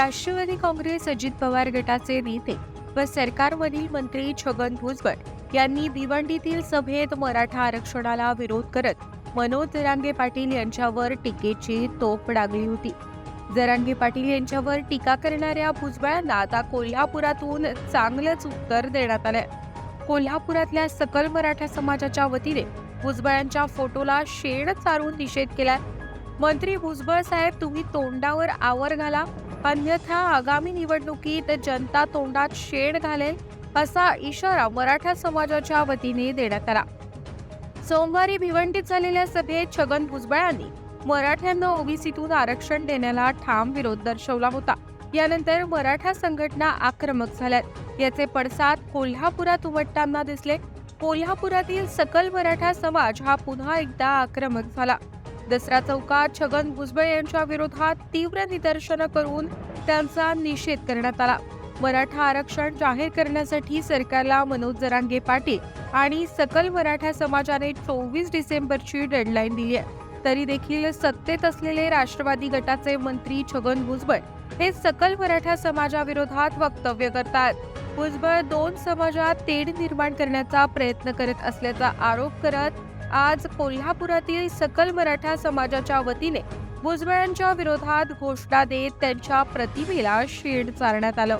राष्ट्रवादी काँग्रेस अजित पवार गटाचे नेते व सरकारमधील मंत्री छगन भुजबळ यांनी भिवंडीतील सभेत मराठा आरक्षणाला विरोध करत मनोज जरांगे पाटील यांच्यावर टीकेची तोफ डागली होती. जरांगे पाटील यांच्यावर टीका करणाऱ्या भुजबळांना आता कोल्हापुरातून चांगलंच उत्तर देण्यात आलंय. कोल्हापुरातल्या सकल मराठा समाजाच्या वतीने भुजबळांच्या फोटोला शेण चारून निषेध केलाय. मंत्री भुजबळ साहेब तुम्ही तोंडावर आवर घाला. अन्यथा आगामी निवडणुकीत जनता तोंडात शेण घालेल असा इशारा मराठा समाजाच्या वतीने देण्यात आला. सोमवारी भिवंडीत झालेल्या सभेत छगन भुजबळांनी मराठ्यांना ओबीसीतून आरक्षण देण्याला ठाम विरोध दर्शवला होता. यानंतर मराठा संघटना आक्रमक झाल्यात. याचे पडसाद कोल्हापुरात उमटताना दिसले. कोल्हापुरातील सकल मराठा समाज हा पुन्हा एकदा आक्रमक झाला. दसरा चौकात छगन भुजबळ यांच्या विरोधात तीव्र निदर्शनं करून त्यांचा निषेध करण्यात आला. मराठा आरक्षण जाहीर करण्यासाठी सरकारला मनोज जरांगे पाटील आणि सकल मराठा समाजाने चोवीस डिसेंबरची डेडलाईन दिली आहे. तरी देखील सत्तेत असलेले राष्ट्रवादी गटाचे मंत्री छगन भुजबळ हे सकल मराठा समाजाविरोधात वक्तव्य करतात. भुजबळ दोन समाजात तेढ निर्माण करण्याचा प्रयत्न करत असल्याचा आरोप करत आज कोल्हापुरातील सकल मराठा समाजाच्या वतीने भुजबळांच्या विरोधात घोषणा देत त्यांच्या प्रतिमेला शेड चारण्यात आलं.